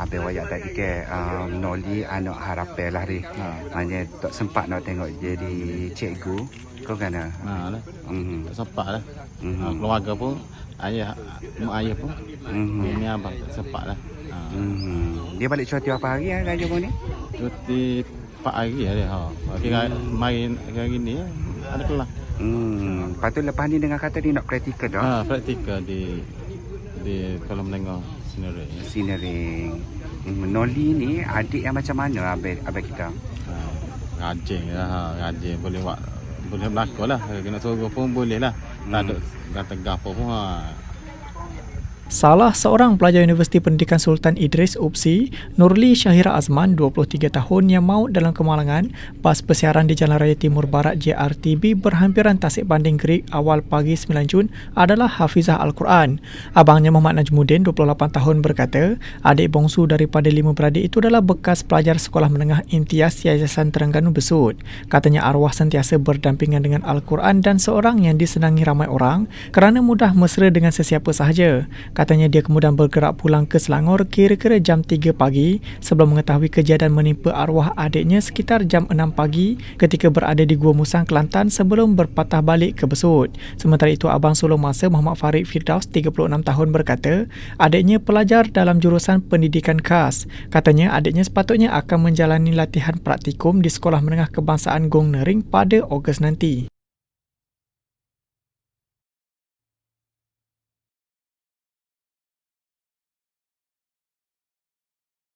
Habis wayak tadi ke um, Noli anak harapan lah ri. Ha. Hanya tak sempat nak tengok jadi cikgu. Kau kan? ah? Ha lah. Mhm. Tak sempat lah. Mhm. Ha, keluarga pun ayah mak ayah pun Mhm. ni abang tak sempat lah. Ha. Mhm. Dia balik cuti apa hari ah Raja ni? Cuti 4 hari lah dia. Ha. Kira main hari ni ya, ada kelas. Hmm. Lepas tu lepas ni dengar kata dia nak praktikal dah. Ha, praktikal di di kolam menengah sendiri. Sinering. Hmm. Noli ni adik yang macam mana abang abang kita? Ha, rajin lah, ha, rajin boleh buat boleh berlakon lah. Kena suruh pun boleh lah. Tak ada kata gapo pun ha. Salah seorang pelajar Universiti Pendidikan Sultan Idris UPSI, Nurli Syahira Azman, 23 tahun yang maut dalam kemalangan pas persiaran di Jalan Raya Timur Barat JRTB berhampiran tasik banding Gerik awal pagi 9 Jun adalah Hafizah Al-Quran. Abangnya Muhammad Najmuddin, 28 tahun berkata, adik bongsu daripada lima beradik itu adalah bekas pelajar sekolah menengah imtiaz Yayasan Terengganu Besut. Katanya arwah sentiasa berdampingan dengan Al-Quran dan seorang yang disenangi ramai orang kerana mudah mesra dengan sesiapa sahaja. Katanya dia kemudian bergerak pulang ke Selangor kira-kira jam 3 pagi sebelum mengetahui kejadian menimpa arwah adiknya sekitar jam 6 pagi ketika berada di Gua Musang, Kelantan sebelum berpatah balik ke Besut. Sementara itu, Abang Sulung Masa Muhammad Farid Firdaus, 36 tahun berkata, adiknya pelajar dalam jurusan pendidikan khas. Katanya adiknya sepatutnya akan menjalani latihan praktikum di Sekolah Menengah Kebangsaan Gong Nering pada Ogos nanti.